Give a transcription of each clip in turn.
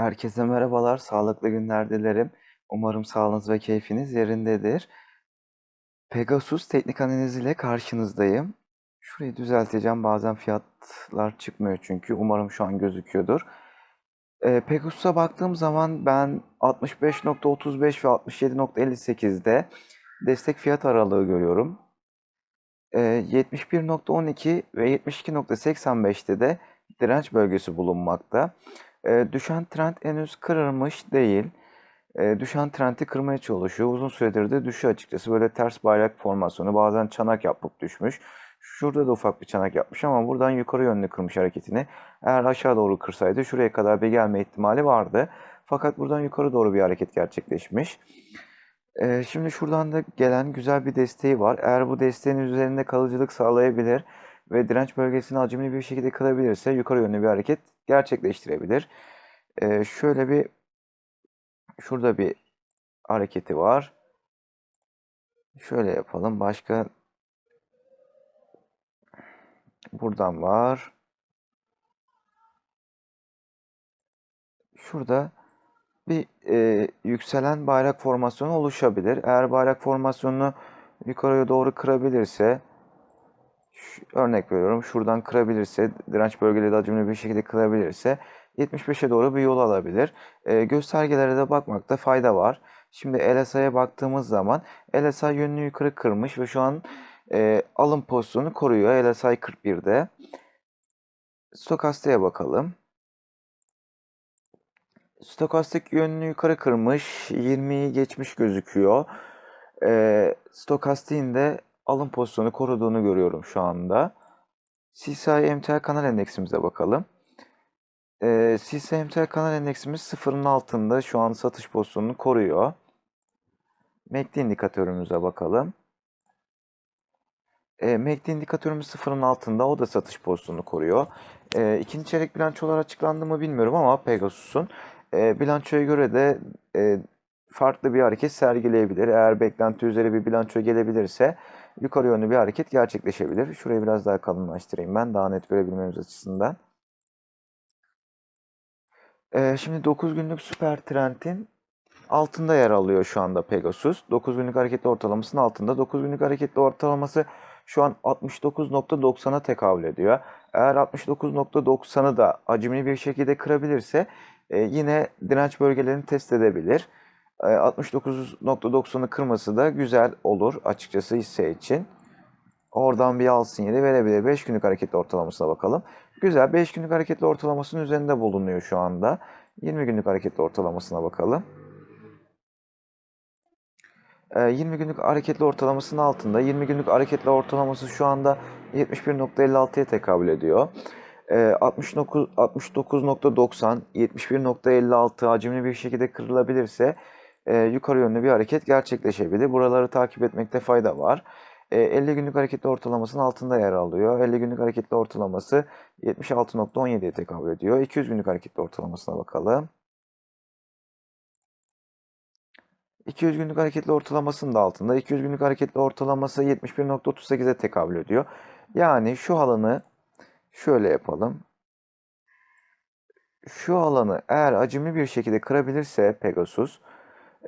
Herkese merhabalar, sağlıklı günler dilerim. Umarım sağlığınız ve keyfiniz yerindedir. Pegasus teknik analiz ile karşınızdayım. Şurayı düzelteceğim. Bazen fiyatlar çıkmıyor çünkü. Umarım şu an gözüküyordur. Ee, Pegasus'a baktığım zaman ben 65.35 ve 67.58'de destek fiyat aralığı görüyorum. Ee, 71.12 ve 72.85'te de direnç bölgesi bulunmakta. Ee, düşen trend henüz kırılmış değil. Ee, düşen trendi kırmaya çalışıyor. Uzun süredir de düşüyor açıkçası. Böyle ters bayrak formasyonu bazen çanak yapıp düşmüş. Şurada da ufak bir çanak yapmış ama buradan yukarı yönlü kırmış hareketini. Eğer aşağı doğru kırsaydı şuraya kadar bir gelme ihtimali vardı. Fakat buradan yukarı doğru bir hareket gerçekleşmiş. Ee, şimdi şuradan da gelen güzel bir desteği var. Eğer bu desteğin üzerinde kalıcılık sağlayabilir ve direnç bölgesini acımlı bir şekilde kırabilirse yukarı yönlü bir hareket gerçekleştirebilir. Ee, şöyle bir şurada bir hareketi var. Şöyle yapalım. Başka buradan var. Şurada bir e, yükselen bayrak formasyonu oluşabilir. Eğer bayrak formasyonunu yukarıya doğru kırabilirse örnek veriyorum şuradan kırabilirse direnç bölgeleri de acımlı bir şekilde kırabilirse 75'e doğru bir yol alabilir. E, göstergelere de bakmakta fayda var. Şimdi LSI'ye baktığımız zaman LSI yönünü yukarı kırmış ve şu an e, alım pozisyonu koruyor. LSI 41'de. Stokastik'e bakalım. Stokastik yönünü yukarı kırmış. 20'yi geçmiş gözüküyor. Ee, stokastik'in de alım pozisyonu koruduğunu görüyorum şu anda. CSI MTL kanal endeksimize bakalım. Ee, CSI MTL kanal endeksimiz sıfırın altında şu an satış pozisyonunu koruyor. MACD indikatörümüze bakalım. E, MACD indikatörümüz sıfırın altında. O da satış pozisyonunu koruyor. E, ikinci çeyrek bilançolar açıklandı mı bilmiyorum ama Pegasus'un e, bilançoya göre de e, farklı bir hareket sergileyebilir. Eğer beklenti üzeri bir bilanço gelebilirse yukarı yönlü bir hareket gerçekleşebilir. Şurayı biraz daha kalınlaştırayım ben daha net görebilmemiz açısından. E, şimdi 9 günlük süper trendin altında yer alıyor şu anda Pegasus. 9 günlük hareketli ortalamasının altında. 9 günlük hareketli ortalaması şu an 69.90'a tekabül ediyor. Eğer 69.90'ı da hacimli bir şekilde kırabilirse e, yine direnç bölgelerini test edebilir. E, 69.90'ı kırması da güzel olur açıkçası hisse için. Oradan bir al sinyali verebilir. 5 günlük hareketli ortalamasına bakalım. Güzel. 5 günlük hareketli ortalamasının üzerinde bulunuyor şu anda. 20 günlük hareketli ortalamasına bakalım. Ee, 20 günlük hareketli ortalamasının altında. 20 günlük hareketli ortalaması şu anda 71.56'ya tekabül ediyor. Ee, 69 69.90 71.56 hacimli bir şekilde kırılabilirse e, yukarı yönlü bir hareket gerçekleşebilir. Buraları takip etmekte fayda var. E, 50 günlük hareketli ortalamasının altında yer alıyor. 50 günlük hareketli ortalaması 76.17'ye tekabül ediyor. 200 günlük hareketli ortalamasına bakalım. 200 günlük hareketli ortalamasının da altında. 200 günlük hareketli ortalaması 71.38'e tekabül ediyor. Yani şu alanı şöyle yapalım. Şu alanı eğer acımlı bir şekilde kırabilirse Pegasus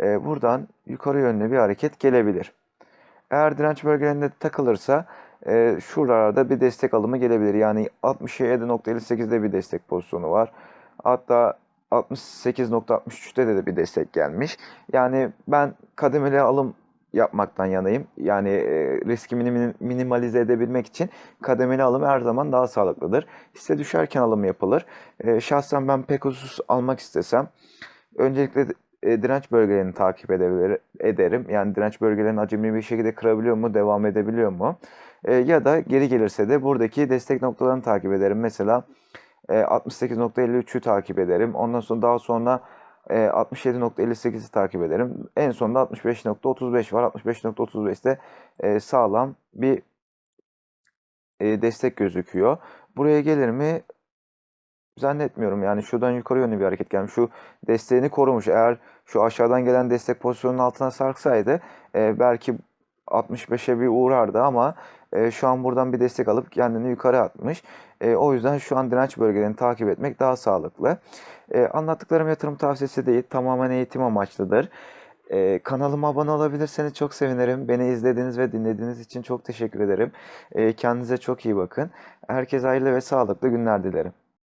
e, buradan yukarı yönlü bir hareket gelebilir. Eğer direnç bölgelerinde takılırsa e, şuralarda bir destek alımı gelebilir. Yani 67.58'de bir destek pozisyonu var. Hatta 68.63'te de bir destek gelmiş. Yani ben kademeli alım yapmaktan yanayım. Yani e, riski minim- minimalize edebilmek için kademeli alım her zaman daha sağlıklıdır. Hisse düşerken alım yapılır. E, şahsen ben Pegasus almak istesem öncelikle e, direnç bölgelerini takip edebilir, ederim. Yani direnç bölgelerini acemi bir şekilde kırabiliyor mu, devam edebiliyor mu? E, ya da geri gelirse de buradaki destek noktalarını takip ederim. Mesela e, 68.53'ü takip ederim. Ondan sonra daha sonra e, 67.58'i takip ederim. En sonunda 65.35 var. 65.35'te e, sağlam bir e, destek gözüküyor. Buraya gelir mi? Zannetmiyorum. Yani şuradan yukarı yönlü bir hareket gelmiş. Şu desteğini korumuş. Eğer şu aşağıdan gelen destek pozisyonunun altına sarksaydı e, belki 65'e bir uğrardı ama e, şu an buradan bir destek alıp kendini yukarı atmış. E, o yüzden şu an direnç bölgelerini takip etmek daha sağlıklı. E, anlattıklarım yatırım tavsiyesi değil, tamamen eğitim amaçlıdır. E, kanalıma abone olabilirseniz çok sevinirim. Beni izlediğiniz ve dinlediğiniz için çok teşekkür ederim. E, kendinize çok iyi bakın. Herkese hayırlı ve sağlıklı günler dilerim.